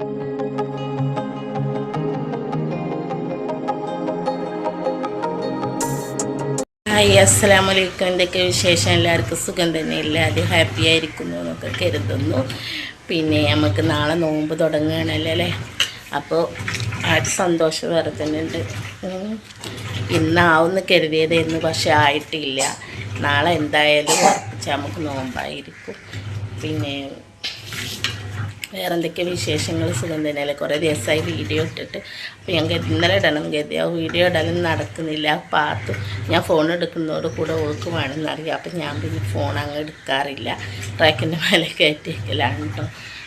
Hi അസ്സലാമു അലൈക്കും എന്തൊക്കെ വിശേഷം? എല്ലാവർക്കും സുഖം തന്നെ. എല്ലാവരും ഹാപ്പി ആയിരിക്കുന്നു എന്നൊക്കെ കരുതുന്നു. പിന്നെ നമുക്ക് നാളെ നോമ്പ് തുടങ്ങുകയാണല്ലോ അല്ലേ? അപ്പോൾ ആ സന്തോഷം വേറെ തന്നെ ഉണ്ട്. ഇന്നാവുമെന്ന് കരുതിയതായിരുന്നു പക്ഷെ ആയിട്ടില്ല. നാളെ എന്തായാലും ഉറപ്പിച്ച് നമുക്ക് നോമ്പായിരിക്കും. പിന്നെ വേറെ എന്തൊക്കെ വിശേഷങ്ങൾ? സുഖം തന്നെയല്ലേ കുറേ ദിവസമായി വീഡിയോ ഇട്ടിട്ട്. അപ്പോൾ ഞാൻ ഇന്നലെ ഇടണം കരുതി. ആ വീഡിയോ ഇടലും നടക്കുന്നില്ല. പാത്തു ഞാൻ ഫോൺ എടുക്കുന്നതോട് കൂടെ ഓൾക്ക് വേണമെന്നറിയാം അപ്പം ഞാൻ പിന്നെ ഫോൺ അങ്ങ് എടുക്കാറില്ല. ട്രാക്കിന്റെ മേലെ കയറ്റി വയ്ക്കലാണ് കേട്ടോ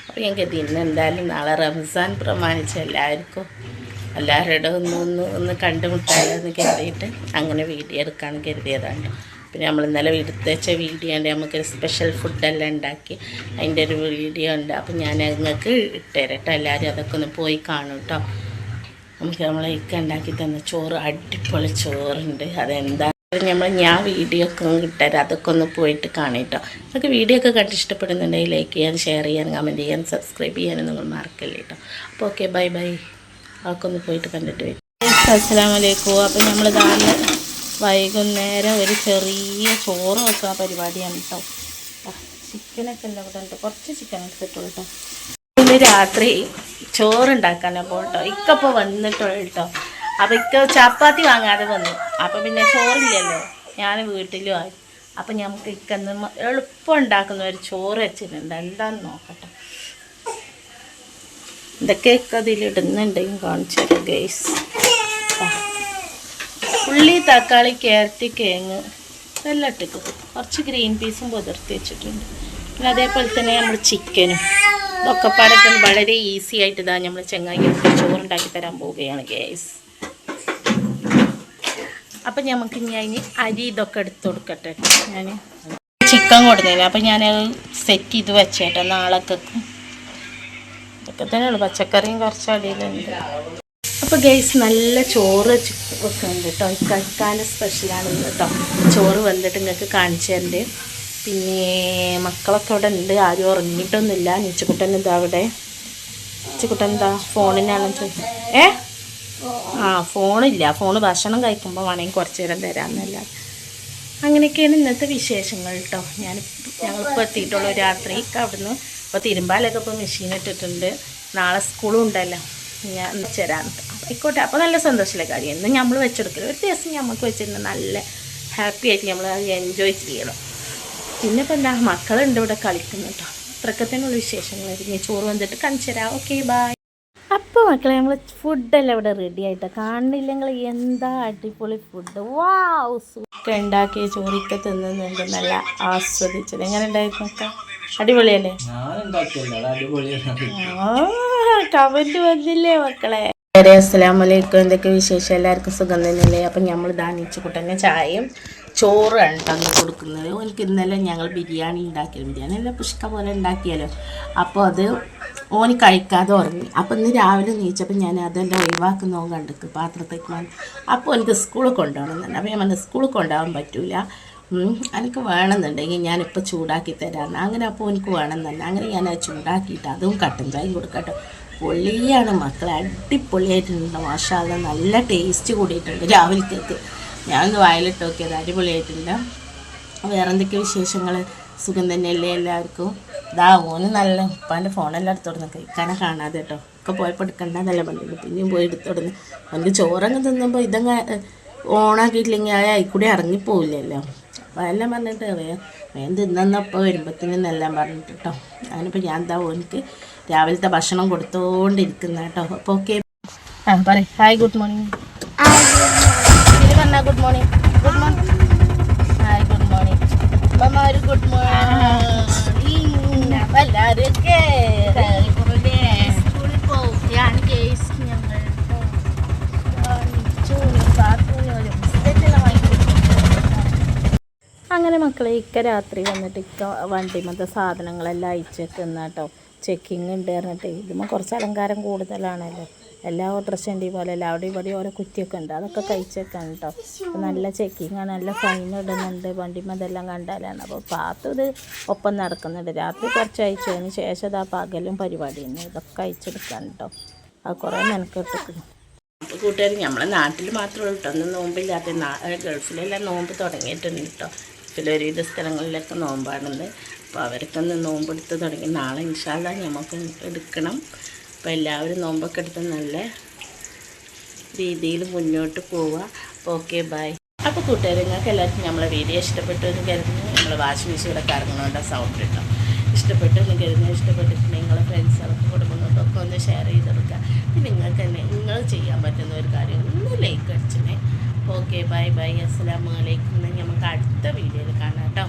അപ്പോൾ ഞാൻ കരുതി ഇന്ന് എന്തായാലും നാളെ റംസാൻ പ്രമാണിച്ച് എല്ലാവർക്കും എല്ലാവരുടെ ഒന്ന് ഒന്ന് ഒന്ന് കണ്ടുമുട്ടാലോ എന്ന് കരുതിയിട്ട് അങ്ങനെ വീഡിയോ എടുക്കാൻ കരുതിയതാണ്. പിന്നെ നമ്മൾ ഇന്നലെ എടുത്ത് വെച്ച വീഡിയോ ഉണ്ട് നമുക്കൊരു സ്പെഷ്യൽ ഫുഡെല്ലാം ഉണ്ടാക്കി. അതിന്റെ ഒരു വീഡിയോ ഉണ്ട്. അപ്പം ഞാൻ നിങ്ങൾക്ക് ഇട്ടുതരാം കേട്ടോ എല്ലാവരും അതൊക്കെ ഒന്ന് പോയി കാണും കേട്ടോ നമുക്ക് നമ്മളെ ഇക്ക ഉണ്ടാക്കി തന്ന ചോറ് അടിപൊളി ചോറുണ്ട്. അതെന്താ? നമ്മൾ ഞാൻ വീഡിയോ ഒക്കെ കിട്ടാറ് അതൊക്കെ ഒന്ന് പോയിട്ട് കാണും കേട്ടോ നിങ്ങൾക്ക് വീഡിയോ ഒക്കെ കണ്ട് ഇഷ്ടപ്പെടുന്നുണ്ടെങ്കിൽ ലൈക്ക് ചെയ്യാൻ ഷെയർ ചെയ്യാൻ കമന്റ് ചെയ്യാൻ സബ്സ്ക്രൈബ് ചെയ്യാനും നിങ്ങൾ മറക്കല്ലേ കേട്ടോ അപ്പോൾ ഓക്കെ ബൈ ബൈ അതൊക്കെ ഒന്ന് പോയിട്ട് കണ്ടിട്ട് വരും. അസ്സാം വലൈക്കും അപ്പോൾ നമ്മൾ നാളെ വൈകുന്നേരം ഒരു ചെറിയ ചോറ് വെക്കുന്ന പരിപാടിയാണ് കേട്ടോ ചിക്കനൊക്കെ എല്ലാം ഇവിടെ ഉണ്ട്. കുറച്ച് ചിക്കൻ എടുത്തിട്ടുള്ളൂ കേട്ടോ ഇന്ന് രാത്രി ചോറുണ്ടാക്കാനാണ് പോട്ടോ ഇക്കപ്പോൾ വന്നിട്ടുള്ളൂ കേട്ടോ അപ്പം ഇക്ക ചപ്പാത്തി വാങ്ങാതെ വന്നു. അപ്പം പിന്നെ ചോറില്ലല്ലോ. ഞാൻ വീട്ടിലും ആയി. അപ്പം നമുക്ക് ഇക്കന്ന് എളുപ്പം ഉണ്ടാക്കുന്ന ഒരു ചോറ് വെച്ചിട്ടുണ്ട്. എന്താന്ന് നോക്കട്ടെ. ഇതൊക്കെ ഇതിലിടുന്നുണ്ട് കാണിച്ചു തരാം ഗൈസ് ഉള്ളി തക്കാളി ക്യാരറ്റ് കേങ്ങ് എല്ലാം ഇട്ടിക്കും കുറച്ച് ഗ്രീൻ പീസും പുതിർത്തി വെച്ചിട്ടുണ്ട്. പിന്നെ അതേപോലെ തന്നെ നമ്മൾ ചിക്കനും ഇതൊക്കെ പാടത്തിന് വളരെ ഈസി ആയിട്ട് ഇതാ നമ്മൾ ചെങ്ങായി ചോറുണ്ടാക്കി തരാൻ പോവുകയാണ് ഗ്യാസ് അപ്പം നമുക്ക് ഇനി അതിന് അരി ഇതൊക്കെ എടുത്ത് കൊടുക്കട്ടെ. ഞാൻ ചിക്കൻ കൊടുത്തില്ല അപ്പം ഞാൻ സെറ്റ് ചെയ്ത് വെച്ചേട്ടെ നാളൊക്കെ. ഇതൊക്കെ തന്നെയുള്ളൂ പച്ചക്കറിയും കുറച്ച് അടിയിലുണ്ട്. അപ്പോൾ ഗൈസ് നല്ല ചോറ് ഒക്കെ വെക്കുന്നുണ്ട് കേട്ടോ കഴിക്കാന്റെ സ്പെഷ്യലാണ് കേട്ടോ ചോറ് വന്നിട്ട് നിങ്ങൾക്ക് കാണിച്ചു പിന്നെ മക്കളൊക്കെ അവിടെ ഉണ്ട്. ആരും ഉറങ്ങിയിട്ടൊന്നുമില്ല. നിച്ചക്കുട്ടൻ എന്താ അവിടെ? നിച്ചക്കുട്ടൻ എന്താ? ഫോണിനാണ് ചോദിച്ചത് ഏ? ആ ഫോണില്ല ഫോണ് ഭക്ഷണം കഴിക്കുമ്പോൾ വേണമെങ്കിൽ കുറച്ച് നേരം തരാമെന്നല്ല. അങ്ങനെയൊക്കെയാണ് ഇന്നത്തെ വിശേഷങ്ങൾ കേട്ടോ ഞാൻ ഞങ്ങളിപ്പോൾ എത്തിയിട്ടുള്ളൂ രാത്രി. അവിടുന്ന് ഇപ്പോൾ തിരുമ്പാലൊക്കെ ഇപ്പോൾ മെഷീൻ ഇട്ടിട്ടുണ്ട്. നാളെ സ്കൂളും ഉണ്ടല്ലോ. ഞാൻ തരാൻ ആയിക്കോട്ടെ അപ്പോൾ നല്ല സന്തോഷമുള്ള കാര്യം. എന്നും നമ്മൾ വെച്ചെടുക്കില്ല ഒരു ദിവസം നമുക്ക് വെച്ചിരുന്ന നല്ല ഹാപ്പി ആയിട്ട് നമ്മൾ അത് എൻജോയ് ചെയ്യണം. പിന്നെ ഇപ്പം എന്താ മക്കളുണ്ട് ഇവിടെ കളിക്കുന്നു കേട്ടോ ഇത്രക്കത്തിനുള്ള വിശേഷങ്ങളായിരിക്കും. ചോറ് വന്നിട്ട് കാണിച്ചു തരാം. ഓക്കെ ബായ് അപ്പോൾ മക്കളെ നമ്മൾ ഫുഡെല്ലാം ഇവിടെ റെഡി ആയിട്ടോ. കാണുന്നില്ലെങ്കിൽ എന്താ അടിപൊളി ഫുഡ് വാവ് ഒക്കെ ഉണ്ടാക്കിയ ചോറിക്ക തിന്നുന്നുണ്ട്. നല്ല ആസ്വദിച്ചത്. എങ്ങനെ ഉണ്ടായിരുന്നു അടിപൊളിയല്ലേ? ഞാൻ ഉണ്ടാക്കിയല്ല അത് അടിപൊളിയാണ്. കമന്റ് വന്നില്ലേ മക്കളെ? അസ്സലാം വലൈക്കും എന്തൊക്കെ വിശേഷം? എല്ലാവർക്കും സുഖം തന്നെയല്ലേ? അപ്പം നമ്മൾ ദാനിച്ചു കൂട്ടന്നെ ചായയും ചോറാണ് തന്നു കൊടുക്കുന്നത്. എനിക്ക് ഇന്നലെ ഞങ്ങൾ ബിരിയാണി ഉണ്ടാക്കിയത്. ബിരിയാണി എല്ലാം പുഷ്ക പോലെ ഉണ്ടാക്കിയാലോ അപ്പോൾ അത് ഓന് കഴിക്കാതെ ഉറങ്ങി. അപ്പോൾ ഇന്ന് രാവിലെ നീച്ചപ്പോൾ ഞാൻ അതെല്ലാം ഒഴിവാക്കുന്നോ കണ്ടിക്ക് പാത്രത്തേക്ക് വന്ന്. അപ്പോൾ എനിക്ക് സ്കൂളിൽ കൊണ്ടുപോകണം എന്നുണ്ട് അപ്പോൾ ഞാൻ സ്കൂളിൽ കൊണ്ടുപോകാൻ പറ്റൂല. എനിക്ക് വേണമെന്നുണ്ടെങ്കിൽ ഞാനിപ്പോൾ ചൂടാക്കി തരാം അങ്ങനെ അപ്പോൾ എനിക്ക് വേണമെന്നല്ല. അങ്ങനെ ഞാൻ അത് ചൂടാക്കിയിട്ട് അതും കട്ടൻ ചായയും കൊടുക്കട്ടോ. പൊള്ളിയാണ് മക്കളെ. അടിപൊളിയായിട്ടുണ്ട്. മാഷാല്ല നല്ല ടേസ്റ്റ് കൂടിയിട്ടുണ്ട് രാവിലത്തേക്ക്. ഞാനൊന്ന് വായിലിട്ട് നോക്കിയത്. അടിപൊളിയായിട്ടുണ്ട്. വേറെ എന്തൊക്കെ വിശേഷങ്ങൾ സുഖം തന്നെയല്ലേ എല്ലാവർക്കും? ഇതാ ഓന് നല്ല ഉപ്പാന്റെ ഫോണെല്ലാം എടുത്തോടുന്ന് കഴിക്കാനെ കാണാതെ കേട്ടോ. ഒക്കെ പോയപ്പോൾ എടുക്കണ്ടെന്നല്ല പറഞ്ഞത്. പിന്നെയും പോയി എടുത്തോടുന്ന് അവന്റെ ചോറങ്ങ് തിന്നുമ്പോൾ ഇതങ്ങ് ഓണാക്കിയിട്ടില്ലെങ്കിൽ ആ ആയിക്കൂടെ ഇറങ്ങിപ്പോവില്ലല്ലോ. എല്ലാം പറഞ്ഞിട്ട് വേഗം വേഗം തിന്നപ്പോൾ വരുമ്പോഴത്തേനും എല്ലാം പറഞ്ഞിട്ട് കേട്ടോ അതിനിപ്പോൾ ഞാൻ എന്താ എനിക്ക് രാവിലത്തെ ഭക്ഷണം കൊടുത്തോണ്ടിരിക്കുന്ന കേട്ടോ. അപ്പോൾ ഓക്കെ. ആ പറയും. ഹായ് ഗുഡ് മോർണിംഗ് പറഞ്ഞാ good morning good morning hi good morning ഒരു ഗുഡ് മോർണിംഗ് അപ്പം എല്ലാവരും സ്കൂളിൽ പോവുകയാണ് കേസ് ഞങ്ങൾ അങ്ങനെ മക്കളെ ഇക്ക രാത്രി വന്നിട്ട് ഇക്ക വണ്ടിമത്തെ സാധനങ്ങളെല്ലാം അയച്ചേക്കുന്ന കേട്ടോ ചെക്കിങ് ഉണ്ട് പറഞ്ഞിട്ട്. ഇതുമ്പോൾ കുറച്ച് അലങ്കാരം കൂടുതലാണല്ലോ. എല്ലാ ഓട്ടർഷന്റെയും പോലെ അല്ല അവിടെ ഇവിടെ ഓരോ കുറ്റിയൊക്കെ ഉണ്ട് അതൊക്കെ കഴിച്ചേക്കാണ് കേട്ടോ നല്ല ചെക്കിങ് ആണ്. നല്ല ഫൈൻ ഇടുന്നുണ്ട്. വണ്ടിമ്മ ഇതെല്ലാം കണ്ടാലാണ്. അപ്പോൾ പാത്തു ഇത് ഒപ്പം നടക്കുന്നുണ്ട്. രാത്രി കുറച്ച് അയച്ചതിന് ശേഷം അത് ആ പകലും പരിപാടി തന്നെ ഇതൊക്കെ അയച്ചെടുക്കാൻ കേട്ടോ അത് കുറേ മെനക്കെട്ടിരിക്കുന്നു കൂട്ടുകാർ നമ്മളെ നാട്ടിൽ മാത്രമേ കേട്ടോ ഒന്നും നോമ്പില്ലാത്ത ഗൾഫിലെല്ലാം നോമ്പ് തുടങ്ങിയിട്ടുണ്ട് കേട്ടോ ചിലൊരുവിധ സ്ഥലങ്ങളിലൊക്കെ നോമ്പാണെന്ന്. അപ്പോൾ അവർക്കൊന്ന് നോമ്പെടുത്ത് തുടങ്ങി. നാളെ ഇൻഷാല്ല നമുക്ക് എടുക്കണം. അപ്പോൾ എല്ലാവരും നോമ്പൊക്കെ എടുത്ത് നല്ല രീതിയിൽ മുന്നോട്ട് പോവുക. Okay bye. അപ്പോൾ കൂട്ടുകാർ നിങ്ങൾക്ക് എല്ലാവർക്കും നമ്മളെ വീഡിയോ ഇഷ്ടപ്പെട്ടു എന്ന് കരുതുന്നു. നമ്മൾ വാഷിംഗ് മെഷീൻ ഇവിടെ കറങ്ങണോണ്ട് സൗണ്ട് കിട്ടും. ഇഷ്ടപ്പെട്ടു എന്ന് കരുതുന്നു. ഇഷ്ടപ്പെട്ടിട്ടുണ്ടെങ്കിൽ നിങ്ങളെ ഫ്രണ്ട്സുകൾക്ക് കുടുംബങ്ങൾക്കൊക്കെ ഒന്ന് ഷെയർ ചെയ്തെടുക്കുക പിന്നെ നിങ്ങൾക്ക് തന്നെ നിങ്ങൾ ചെയ്യാൻ പറ്റുന്ന ഒരു കാര്യം ഒന്ന് ലൈക്ക് അടിച്ചേ ഓക്കെ ബൈ ബൈ അസ്സലാമു അലൈക്കും നമുക്ക് അടുത്ത വീഡിയോയിൽ കാണാം കേട്ടോ.